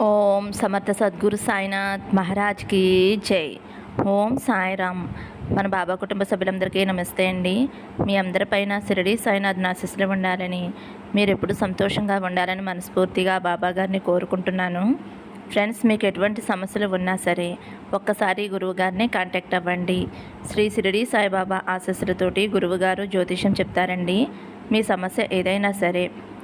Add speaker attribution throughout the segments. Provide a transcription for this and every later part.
Speaker 1: ఓం సమర్థ సద్గురు సాయినాథ్ మహారాజ్కి జై. ఓం సాయిరామ్. మన బాబా కుటుంబ సభ్యులందరికీ నమస్తే అండి. మీ అందరిపైన శిరడి సాయినాథ్ ఆశీస్సులు ఉండాలని మీరు ఎప్పుడు సంతోషంగా ఉండాలని మనస్ఫూర్తిగా బాబా గారిని కోరుకుంటున్నాను. ఫ్రెండ్స్ మీకు ఎటువంటి సమస్యలు ఉన్నా సరే ఒక్కసారి గురువుగారిని కాంటాక్ట్ అవ్వండి. శ్రీ షిరిడి సాయిబాబా ఆశస్సులతోటి గురువుగారు జ్యోతిషం చెప్తారండి. మీ సమస్య ఏదైనా సరే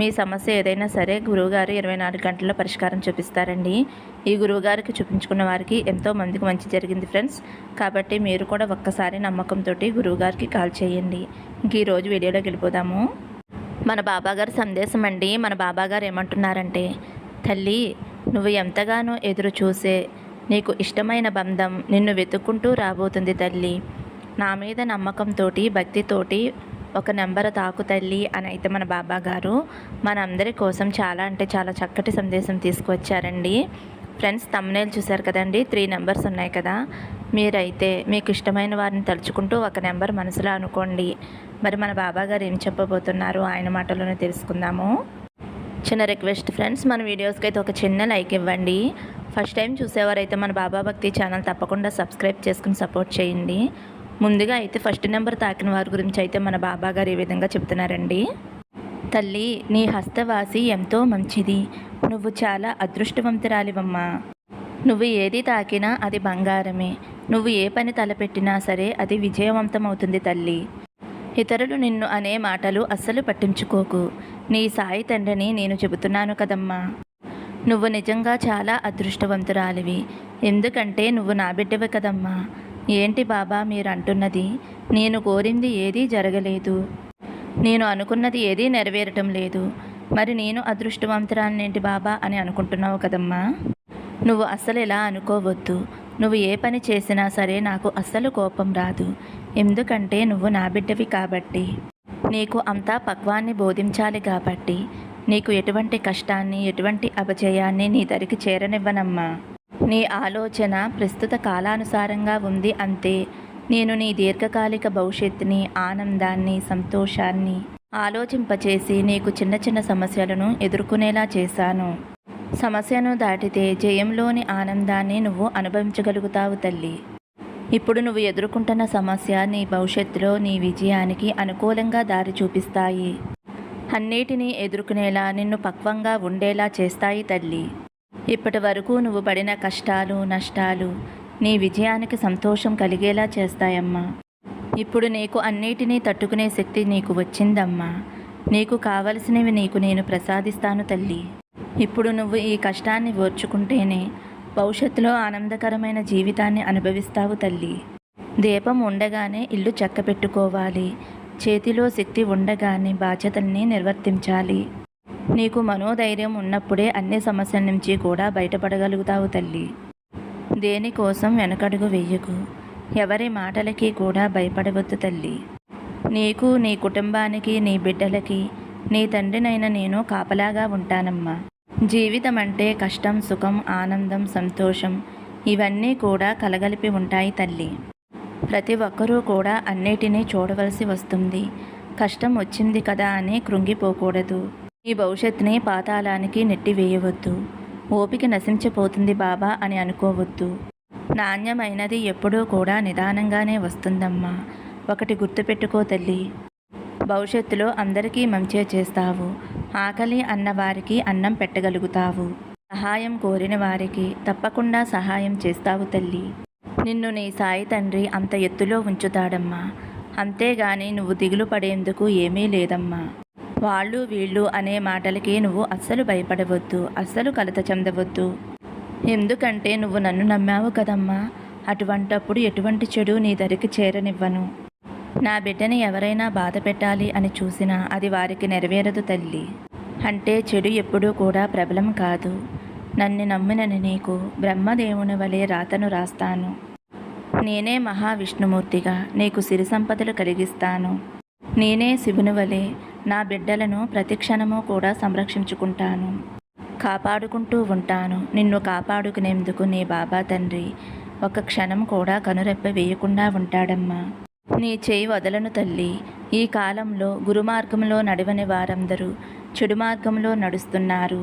Speaker 1: మీ సమస్య ఏదైనా సరే గురువుగారు ఇరవై నాలుగు గంటల్లో పరిష్కారం చూపిస్తారండి. ఈ గురువుగారికి చూపించుకున్న వారికి ఎంతో మందికి మంచి జరిగింది ఫ్రెండ్స్. కాబట్టి మీరు కూడా ఒక్కసారి నమ్మకంతో గురువుగారికి కాల్ చేయండి. ఇంక ఈరోజు వీడియోలోకి వెళ్ళిపోదాము. మన బాబాగారి సందేశం అండి. మన బాబాగారు ఏమంటున్నారంటే తల్లి నువ్వు ఎంతగానో ఎదురు చూసే నీకు ఇష్టమైన బంధం నిన్ను వెతుక్కుంటూ రాబోతుంది తల్లి. నా మీద నమ్మకంతో భక్తితోటి ఒక నెంబర్ తాకు తల్లి అని అయితే మన బాబా గారు మనందరి కోసం చాలా అంటే చాలా చక్కటి సందేశం తీసుకువచ్చారండి. ఫ్రెండ్స్ తమ్నేలు చూశారు కదండి? త్రీ నెంబర్స్ ఉన్నాయి కదా. మీరైతే మీకు ఇష్టమైన వారిని తలుచుకుంటూ ఒక నెంబర్ మనసులో అనుకోండి. మరి మన బాబా గారు ఏం చెప్పబోతున్నారు? ఆయన మాటలోనే తెలుసుకుందాము. చిన్న రిక్వెస్ట్ ఫ్రెండ్స్ మన వీడియోస్కి అయితే ఒక చిన్న లైక్ ఇవ్వండి. ఫస్ట్ టైం చూసేవారైతే మన బాబా భక్తి ఛానల్ తప్పకుండా సబ్స్క్రైబ్ చేసుకుని సపోర్ట్ చేయండి. ముందుగా అయితే ఫస్ట్ నెంబర్ తాకిన వారి గురించి అయితే మన బాబా గారు ఈ విధంగా చెప్తున్నారండి. తల్లి నీ హస్తవాసి ఎంతో మంచిది. నువ్వు చాలా అదృష్టవంతురాలివమ్మా. నువ్వు ఏది తాకినా అది బంగారమే. నువ్వు ఏ పని తలపెట్టినా సరే అది విజయవంతమవుతుంది తల్లి. ఇతరులు నిన్ను అనే మాటలు అస్సలు పట్టించుకోకు. నీ సాయి తండ్రిని నేను చెబుతున్నాను కదమ్మా. నువ్వు నిజంగా చాలా అదృష్టవంతురాలివి. ఎందుకంటే నువ్వు నా బిడ్డవి కదమ్మా. ఏంటి బాబా మీరు అంటున్నది నేను కోరింది ఏదీ జరగలేదు. నేను అనుకున్నది ఏదీ నెరవేరటం లేదు. మరి నేను అదృష్టవంతురాలినేంటి బాబా అని అనుకుంటున్నావు కదమ్మా? నువ్వు అస్సలు ఇలా అనుకోవద్దు. నువ్వు ఏ పని చేసినా సరే నాకు అస్సలు కోపం రాదు. ఎందుకంటే నువ్వు నా బిడ్డవి కాబట్టి. నీకు అంతా పక్వాన్ని బోధించాలి కాబట్టి. నీకు ఎటువంటి కష్టాన్ని ఎటువంటి అపజయాన్ని నీ దరికి చేరనివ్వనమ్మా. నీ ఆలోచన ప్రస్తుత కాలానుసారంగా ఉంది అంతే. నేను నీ దీర్ఘకాలిక భవిష్యత్తుని ఆనందాన్ని సంతోషాన్ని ఆలోచింపచేసి నీకు చిన్న చిన్న సమస్యలను ఎదుర్కొనేలా చేశాను. సమస్యను దాటితే జయంలోని ఆనందాన్ని నువ్వు అనుభవించగలుగుతావు తల్లి. ఇప్పుడు నువ్వు ఎదుర్కొంటున్న సమస్య నీ భవిష్యత్తులో నీ విజయానికి అనుకూలంగా దారి చూపిస్తాయి. అన్నిటినీ ఎదుర్కొనేలా నిన్ను పక్వంగా ఉండేలా చేస్తాయి తల్లి. ఇప్పటి వరకు నువ్వు పడిన కష్టాలు నష్టాలు నీ విజయానికి సంతోషం కలిగేలా చేస్తాయమ్మా. ఇప్పుడు నీకు అన్నిటినీ తట్టుకునే శక్తి నీకు వచ్చిందమ్మా. నీకు కావలసినవి నీకు నేను ప్రసాదిస్తాను తల్లి. ఇప్పుడు నువ్వు ఈ కష్టాన్ని ఓర్చుకుంటేనే భవిష్యత్తులో ఆనందకరమైన జీవితాన్ని అనుభవిస్తావు తల్లి. దీపం ఉండగానే ఇల్లు చక్క పెట్టుకోవాలి చేతిలో శక్తి ఉండగానే బాధ్యతల్ని నిర్వర్తించాలి. నీకు మనోధైర్యం ఉన్నప్పుడే అన్ని సమస్యల నుంచి కూడా బయటపడగలుగుతావు తల్లి. దేనికోసం వెనకడుగు వెయ్యకు ఎవరి మాటలకి కూడా భయపడవద్దు తల్లి. నీకు నీ కుటుంబానికి నీ బిడ్డలకి నీ తండ్రినైన నేను కాపలాగా ఉంటానమ్మా. జీవితం అంటే కష్టం సుఖం ఆనందం సంతోషం ఇవన్నీ కూడా కలగలిపి ఉంటాయి తల్లి. ప్రతి ఒక్కరూ కూడా అన్నిటినీ చూడవలసి వస్తుంది. కష్టం వచ్చింది కదా అని కృంగిపోకూడదు. ఈ భవిష్యత్తుని పాతాళానికి నెట్టివేయవద్దు. ఓపిక నశించిపోతుంది బాబా అని అనుకోవద్దు. నాణ్యమైనది ఎప్పుడూ కూడా నిదానంగానే వస్తుందమ్మా. ఒకటి గుర్తుపెట్టుకో తల్లి. భవిష్యత్తులో అందరికీ మంచే చేస్తావు. ఆకలి అన్నవారికి అన్నం పెట్టగలుగుతావు. సహాయం కోరిన వారికి తప్పకుండా సహాయం చేస్తావు తల్లి. నిన్ను నీ సాయి తండ్రి అంత ఎత్తులో ఉంచుతాడమ్మా. అంతేగాని నువ్వు దిగులు పడేందుకు ఏమీ లేదమ్మా. వాళ్ళు వీళ్ళు అనే మాటలకి నువ్వు అస్సలు భయపడవద్దు అస్సలు కలత చెందవద్దు. ఎందుకంటే నువ్వు నన్ను నమ్మావు కదమ్మా. అటువంటప్పుడు ఎటువంటి చెడు నీ దరికి చేరనివ్వను. నా బిడ్డని ఎవరైనా బాధ పెట్టాలి అని చూసినా అది వారికి నెరవేరదు తల్లి. అంటే చెడు ఎప్పుడూ కూడా ప్రబలం కాదు. నన్ను నమ్మినని నీకు బ్రహ్మదేవుని వలె రాతను రాస్తాను. నేనే మహావిష్ణుమూర్తిగా నీకు సిరి సంపదలు కలిగిస్తాను. నేనే శివుని వలె నా బిడ్డలను ప్రతి క్షణము కూడా సంరక్షించుకుంటాను. కాపాడుకుంటూ ఉంటాను. నిన్ను కాపాడుకునేందుకు నీ బాబా తండ్రి ఒక క్షణం కూడా కనురెప్ప వేయకుండా ఉంటాడమ్మా. నీ చేయి వదలను తల్లి. ఈ కాలంలో గురుమార్గంలో నడవని వారందరూ చెడు మార్గంలో నడుస్తున్నారు.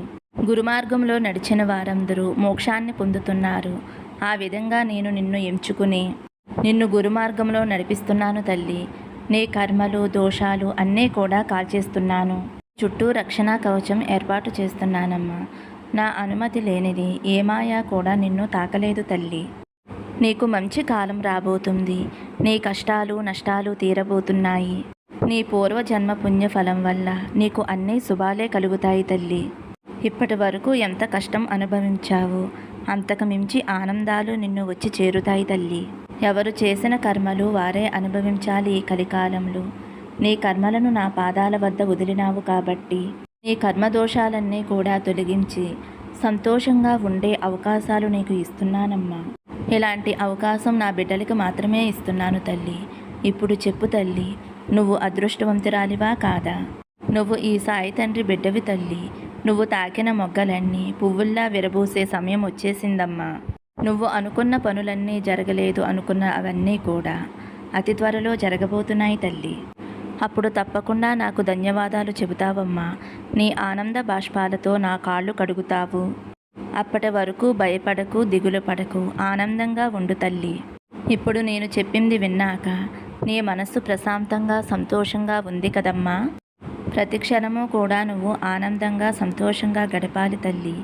Speaker 1: గురుమార్గంలో నడిచిన వారందరూ మోక్షాన్ని పొందుతున్నారు. ఆ విధంగా నేను నిన్ను ఎంచుకుని నిన్ను గురుమార్గంలో నడిపిస్తున్నాను తల్లి. నీ కర్మలు దోషాలు అన్నీ కూడా కాల్చేస్తున్నాను. చుట్టూ రక్షణ కవచం ఏర్పాటు చేస్తున్నానమ్మా. నా అనుమతి లేనిది ఏమాయా కూడా నిన్ను తాకలేదు తల్లి. నీకు మంచి కాలం రాబోతుంది. నీ కష్టాలు నష్టాలు తీరబోతున్నాయి. నీ పూర్వజన్మ పుణ్యఫలం వల్ల నీకు అన్ని శుభాలే కలుగుతాయి తల్లి. ఇప్పటి వరకు ఎంత కష్టం అనుభవించావు అంతకు మించి ఆనందాలు నిన్ను వచ్చి చేరుతాయి తల్లి. ఎవరు చేసిన కర్మలు వారే అనుభవించాలి ఈ కలికాలంలో నీ కర్మలను నా పాదాల వద్ద వదిలినావు కాబట్టి నీ కర్మదోషాలన్నీ కూడా తొలగించి సంతోషంగా ఉండే అవకాశాలు నీకు ఇస్తున్నానమ్మా. ఇలాంటి అవకాశం నా బిడ్డలకి మాత్రమే ఇస్తున్నాను తల్లి. ఇప్పుడు చెప్పు తల్లి నువ్వు అదృష్టవంతురాలివా కాదా? నువ్వు ఈ సాయి తండ్రి బిడ్డవి తల్లి. నువ్వు తాకిన మొగ్గలన్నీ పువ్వుల్లా విరబూసే సమయం వచ్చేసిందమ్మా. నువ్వు అనుకున్న పనులన్నీ జరగలేదు అనుకున్న అవన్నీ కూడా అతి త్వరలో జరగబోతున్నాయి తల్లి. అప్పుడు తప్పకుండా నాకు ధన్యవాదాలు చెబుతావమ్మా. నీ ఆనంద బాష్పాలతో నా కాళ్ళు కడుగుతావు. అప్పటి వరకు భయపడకు దిగులు పడకు. ఆనందంగా ఉండు తల్లి. ఇప్పుడు నేను చెప్పింది విన్నాక నీ మనస్సు ప్రశాంతంగా సంతోషంగా ఉంది కదమ్మా. ప్రతి క్షణము కూడా నువ్వు ఆనందంగా సంతోషంగా గడపాలి తల్లి.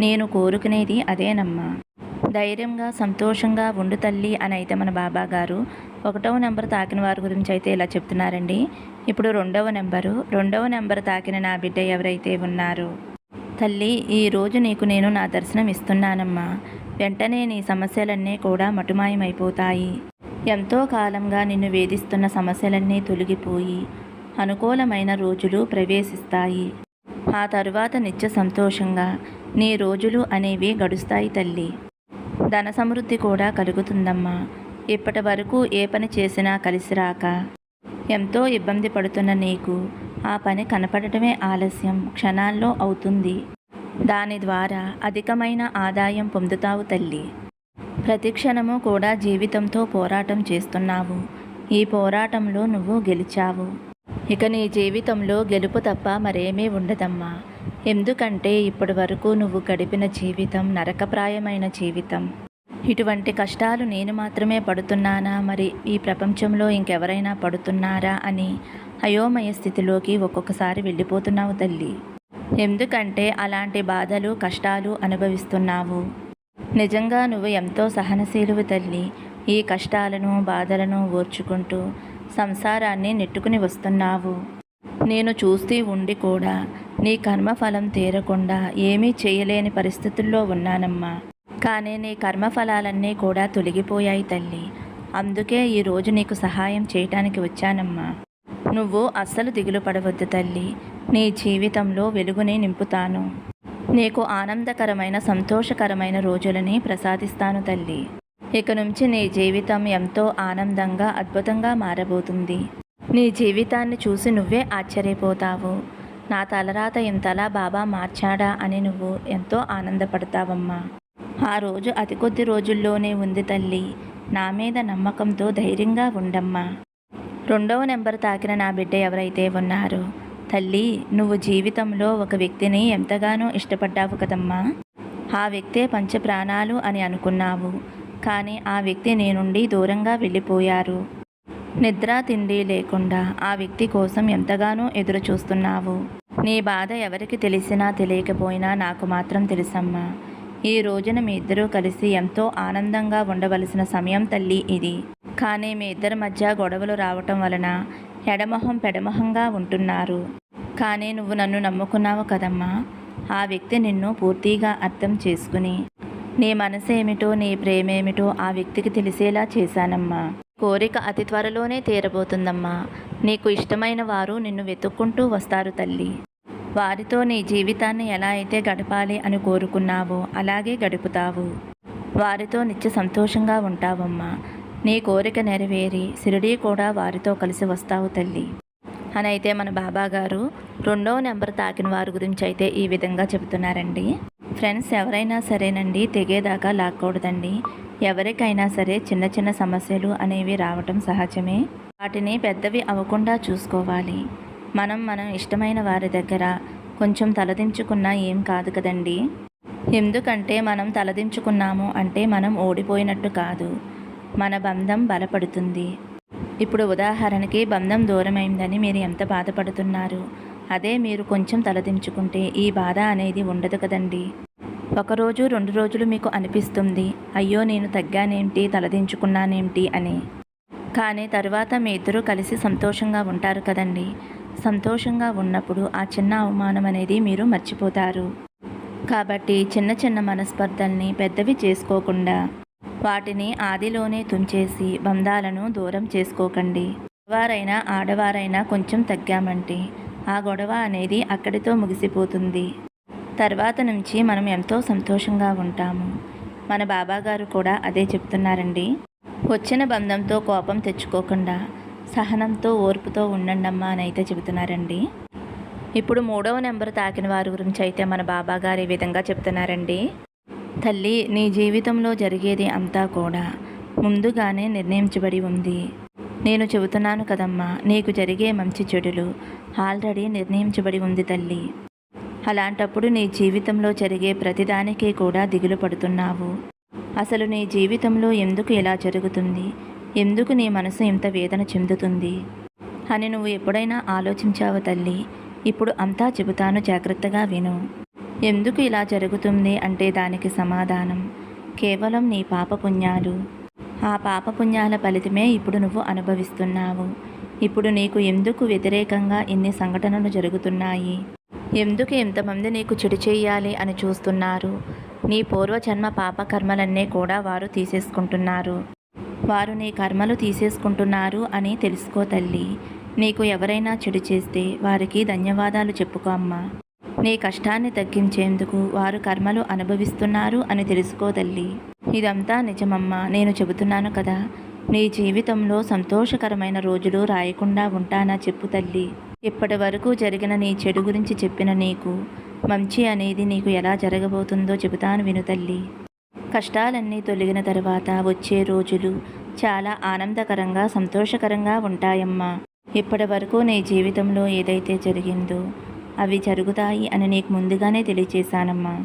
Speaker 1: నేను కోరుకునేది అదేనమ్మా. ధైర్యంగా సంతోషంగా ఉండు తల్లి అని అయితే మన బాబా గారు ఒకటవ నెంబర్ తాకిన వారి గురించి అయితే ఇలా చెప్తున్నారండి. ఇప్పుడు రెండవ నెంబరు. రెండవ నెంబర్ తాకిన నా బిడ్డ ఎవరైతే ఉన్నారో తల్లి ఈరోజు నీకు నేను నా దర్శనం ఇస్తున్నానమ్మా. వెంటనే నీ సమస్యలన్నీ కూడా మటుమాయమైపోతాయి. ఎంతో కాలంగా నిన్ను వేధిస్తున్న సమస్యలన్నీ తొలగిపోయి అనుకూలమైన రోజులు ప్రవేశిస్తాయి. ఆ తరువాత నిత్య సంతోషంగా నీ రోజులు అనేవి గడుస్తాయి తల్లి. ధన సమృద్ధి కూడా కలుగుతుందమ్మా. ఇప్పటి వరకు ఏ పని చేసినా కలిసి రాక ఎంతో ఇబ్బంది పడుతున్న నీకు ఆ పని కనపడటమే ఆలస్యం క్షణాల్లో అవుతుంది. దాని ద్వారా అధికమైన ఆదాయం పొందుతావు తల్లి. ప్రతి క్షణము కూడా జీవితంతో పోరాటం చేస్తున్నావు. ఈ పోరాటంలో నువ్వు గెలిచావు. ఇక నీ జీవితంలో గెలుపు తప్ప మరేమీ ఉండదమ్మా. ఎందుకంటే ఇప్పటి వరకు నువ్వు గడిపిన జీవితం నరకప్రాయమైన జీవితం. ఇటువంటి కష్టాలు నేను మాత్రమే పడుతున్నానా? మరి ఈ ప్రపంచంలో ఇంకెవరైనా పడుతున్నారా అని అయోమయ స్థితిలోకి ఒక్కొక్కసారి వెళ్ళిపోతున్నావు తల్లి. ఎందుకంటే అలాంటి బాధలు కష్టాలు అనుభవిస్తున్నావు. నిజంగా నువ్వు ఎంతో సహనశీలువు తల్లి. ఈ కష్టాలను బాధలను ఓర్చుకుంటూ సంసారాన్ని నెట్టుకుని వస్తున్నావు. నేను చూస్తూ ఉండి కూడా నీ కర్మఫలం తీరకుండా ఏమీ చేయలేని పరిస్థితుల్లో ఉన్నానమ్మా. కానీ నీ కర్మఫలాలన్నీ కూడా తొలగిపోయాయి తల్లి. అందుకే ఈరోజు నీకు సహాయం చేయటానికి వచ్చానమ్మా. నువ్వు అస్సలు దిగులు పడవద్దు తల్లి. నీ జీవితంలో వెలుగుని నింపుతాను. నీకు ఆనందకరమైన సంతోషకరమైన రోజులని ప్రసాదిస్తాను తల్లి. ఇక నుంచి నీ జీవితం ఎంతో ఆనందంగా అద్భుతంగా మారబోతుంది. నీ జీవితాన్ని చూసి నువ్వే ఆశ్చర్యపోతావు. నా తలరాత ఇంతలా బాబా మార్చాడా అని నువ్వు ఎంతో ఆనందపడతావమ్మా. ఆ రోజు అతి కొద్ది రోజుల్లోనే ఉంది తల్లి. నా మీద నమ్మకంతో ధైర్యంగా ఉండమ్మా. రెండవ నెంబర్ తాకిన నా బిడ్డ ఎవరైతే ఉన్నారో తల్లి నువ్వు జీవితంలో ఒక వ్యక్తిని ఎంతగానో ఇష్టపడ్డావు కదమ్మా. ఆ వ్యక్తే పంచప్రాణాలు అని అనుకున్నావు. కానీ ఆ వ్యక్తి నీ నుండి దూరంగా వెళ్ళిపోయారు. నిద్ర తిండి లేకుండా ఆ వ్యక్తి కోసం ఎంతగానో ఎదురు చూస్తున్నావు నీ బాధ ఎవరికి తెలిసినా తెలియకపోయినా నాకు మాత్రం తెలుసమ్మా. ఈ రోజున మీ ఇద్దరూ కలిసి ఎంతో ఆనందంగా ఉండవలసిన సమయం తల్లి ఇది. కానీ మీ ఇద్దరి మధ్య గొడవలు రావటం వలన ఎడమొహం పెడమొహంగా ఉంటున్నారు. కానీ నువ్వు నన్ను నమ్ముకున్నావు కదమ్మా. ఆ వ్యక్తి నిన్ను పూర్తిగా అర్థం చేసుకుని నీ మనసేమిటో నీ ప్రేమేమిటో ఆ వ్యక్తికి తెలిసేలా చేశానమ్మా. కోరిక అతి త్వరలోనే తీరబోతుందమ్మా. నీకు ఇష్టమైన వారు నిన్ను వెతుక్కుంటూ వస్తారు తల్లి. వారితో నీ జీవితాన్ని ఎలా అయితే గడపాలి అని కోరుకున్నావో అలాగే గడుపుతావు. వారితో నిత్య సంతోషంగా ఉంటావమ్మా. నీ కోరిక నెరవేరి షిరిడీ కూడా వారితో కలిసి వస్తావు తల్లి. అని అయితే మన బాబా గారు రెండవ నెంబర్ తాకిన వారి గురించి అయితే ఈ విధంగా చెబుతున్నారండి. ఫ్రెండ్స్ ఎవరైనా సరేనండి తెగేదాకా లాక్కూడదండి. ఎవరికైనా సరే చిన్న చిన్న సమస్యలు అనేవి రావటం సహజమే. వాటిని పెద్దవి అవ్వకుండా చూసుకోవాలి. మనం మనం ఇష్టమైన వారి దగ్గర కొంచెం తలదించుకున్నా ఏం కాదు కదండి? ఎందుకంటే మనం తలదించుకున్నాము అంటే మనం ఓడిపోయినట్టు కాదు. మన బంధం బలపడుతుంది. ఇప్పుడు ఉదాహరణకి బంధం దూరమైందని మీరు ఎంత బాధపడుతున్నారు? అదే మీరు కొంచెం తలదించుకుంటే ఈ బాధ అనేది ఉండదు కదండి? ఒకరోజు రెండు రోజులు మీకు అనిపిస్తుంది అయ్యో నేను తగ్గానేంటి తలదించుకున్నానేంటి అని. కానీ తర్వాత మీ ఇద్దరూ కలిసి సంతోషంగా ఉంటారు కదండి. సంతోషంగా ఉన్నప్పుడు ఆ చిన్న అవమానం అనేది మీరు మర్చిపోతారు. కాబట్టి చిన్న చిన్న మనస్పర్ధల్ని పెద్దవి చేసుకోకుండా వాటిని ఆదిలోనే తుంచేసి బంధాలను దూరం చేసుకోకండి. వారైనా ఆడవారైనా కొంచెం తగ్గామంటే ఆ గొడవ అనేది అక్కడితో ముగిసిపోతుంది. తర్వాత నుంచి మనం ఎంతో సంతోషంగా ఉంటాము. మన బాబాగారు కూడా అదే చెప్తున్నారండి. వచ్చిన బంధంతో కోపం తెచ్చుకోకుండా సహనంతో ఓర్పుతో ఉండండమ్మా అని అయితే చెబుతున్నారండి. ఇప్పుడు మూడవ నెంబర్ తాకిన వారి గురించి అయితే మన బాబా గారు ఈ విధంగా చెప్తున్నారండి. తల్లి నీ జీవితంలో జరిగేది అంతా కూడా ముందుగానే నిర్ణయించబడి ఉంది. నేను చెబుతున్నాను కదమ్మా నీకు జరిగే మంచి చెడులు ఆల్రెడీ నిర్ణయించబడి ఉంది తల్లి. అలాంటప్పుడు నీ జీవితంలో జరిగే ప్రతిదానికి కూడా దిగులు పడుతున్నావు. అసలు నీ జీవితంలో ఎందుకు ఇలా జరుగుతుంది? ఎందుకు నీ మనసు ఇంత వేదన చెందుతుంది? అని నువ్వు ఎప్పుడైనా ఆలోచించావు తల్లి. ఇప్పుడు అంతా చెబుతాను జాగ్రత్తగా విను. ఎందుకు ఇలా జరుగుతుంది అంటే దానికి సమాధానం. కేవలం నీ పాపపుణ్యాలు. ఆ పాపపుణ్యాల ఫలితమే ఇప్పుడు నువ్వు అనుభవిస్తున్నావు. ఇప్పుడు నీకు ఎందుకు వ్యతిరేకంగా ఇన్ని సంఘటనలు జరుగుతున్నాయి? ఎందుకు ఇంతమంది నీకు చెడు చేయాలి అని చూస్తున్నారు? నీ పూర్వజన్మ పాపకర్మలన్నీ కూడా వారు తీసేసుకుంటున్నారు. వారు నీ కర్మలు తీసేసుకుంటున్నారు అని తెలుసుకో తల్లి. నీకు ఎవరైనా చెడు చేస్తే వారికి ధన్యవాదాలు చెప్పుకో అమ్మా. నీ కష్టాన్ని తగ్గించేందుకు వారు కర్మలు అనుభవిస్తున్నారు అని తెలుసుకో తల్లి. ఇదంతా నిజమమ్మా నేను చెబుతున్నాను కదా. నీ జీవితంలో సంతోషకరమైన రోజులు రాయకుండా ఉంటానా చెప్పు తల్లి. ఇప్పటి వరకు జరిగిన నీ చెడు గురించి చెప్పిన నీకు మంచి అనేది నీకు ఎలా జరగబోతుందో చెబుతాను విను తల్లి. కష్టాలన్నీ తొలగిన తర్వాత వచ్చే రోజులు చాలా ఆనందకరంగా సంతోషకరంగా ఉంటాయమ్మా. ఇప్పటి వరకు నీ జీవితంలో ఏదైతే జరిగిందో అవి జరుగుతాయి అని నీకు ముందుగానే తెలియచేశానమ్మా.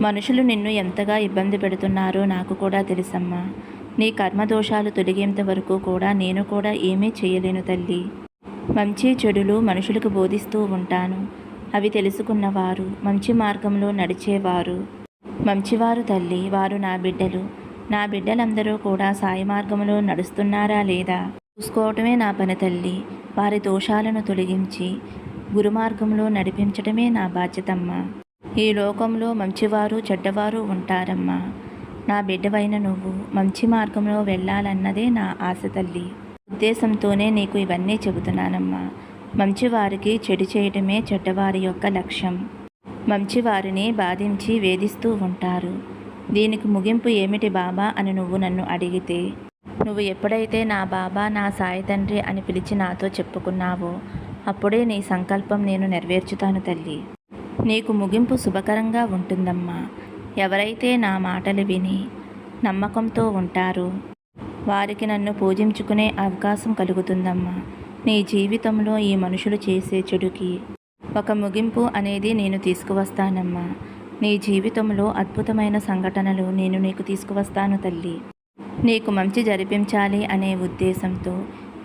Speaker 1: మనుషులు నిన్ను ఎంతగా ఇబ్బంది పెడుతున్నారో నాకు కూడా తెలుసమ్మా. నీ కర్మదోషాలు తొలగేంత వరకు కూడా నేను కూడా ఏమీ చేయలేను తల్లి. మంచి చెడులు మనుషులకు బోధిస్తూ ఉంటాను. అవి తెలుసుకున్నవారు మంచి మార్గంలో నడిచేవారు. మంచివారు తల్లి వారు నా బిడ్డలు. నా బిడ్డలందరూ కూడా సాయి మార్గంలో నడుస్తున్నారా లేదా? చూసుకోవటమే నా పని తల్లి. వారి దోషాలను తొలగించి గురుమార్గంలో నడిపించటమే నా బాధ్యతమ్మా. ఈ లోకంలో మంచివారు చెడ్డవారు ఉంటారమ్మా. నా బిడ్డవైన నువ్వు మంచి మార్గంలో వెళ్ళాలన్నదే నా ఆశ తల్లి. ఉద్దేశంతోనే నీకు ఇవన్నీ చెబుతున్నానమ్మా. మంచివారికి చెడు చేయడమే చెడ్డవారి యొక్క లక్ష్యం. మంచివారిని బాధించి వేధిస్తూ ఉంటారు. దీనికి ముగింపు ఏమిటి బాబా అని నువ్వు నన్ను అడిగితే నువ్వు ఎప్పుడైతే నా బాబా నా సాయి తండ్రి అని పిలిచి నాతో చెప్పుకున్నావో అప్పుడే నీ సంకల్పం నేను నెరవేర్చుతాను తల్లి. నీకు ముగింపు శుభకరంగా ఉంటుందమ్మా. ఎవరైతే నా మాటలు విని నమ్మకంతో ఉంటారో వారికి నన్ను పూజించుకునే అవకాశం కలుగుతుందమ్మా. నీ జీవితంలో ఈ మనుషులు చేసే చెడుకి ఒక ముగింపు అనేది నేను తీసుకువస్తానమ్మా. నీ జీవితంలో అద్భుతమైన సంఘటనలు నేను నీకు తీసుకువస్తాను తల్లి. నీకు మంచి జరిపించాలి అనే ఉద్దేశంతో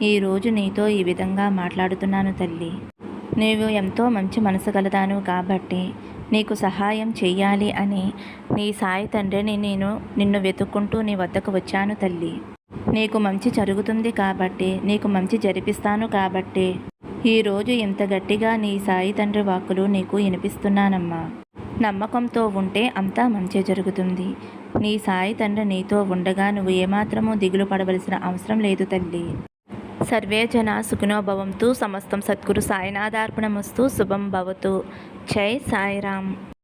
Speaker 1: ఈరోజు నీతో ఈ విధంగా మాట్లాడుతున్నాను తల్లి. నీవు ఎంతో మంచి మనసు కలదాను కాబట్టి నీకు సహాయం చెయ్యాలి అని నీ సాయి తండ్రిని నేను నిన్ను వెతుక్కుంటూ నీ వద్దకు వచ్చాను తల్లి. నీకు మంచి జరుగుతుంది కాబట్టి నీకు మంచి జరిపిస్తాను కాబట్టి. ఈరోజు ఇంత గట్టిగా నీ సాయి తండ్రి వాక్కులు నీకు వినిపిస్తున్నానమ్మా. నమ్మకంతో ఉంటే అంతా మంచి జరుగుతుంది. నీ సాయి తండ్రి నీతో ఉండగా నువ్వు ఏమాత్రమూ దిగులు పడవలసిన అవసరం లేదు తల్లి. సర్వే జన సుఖినోభవంతు సమస్తం సద్గురు సాయినాథార్పణమస్తు శుభం భవతు. జై సాయిరామ్.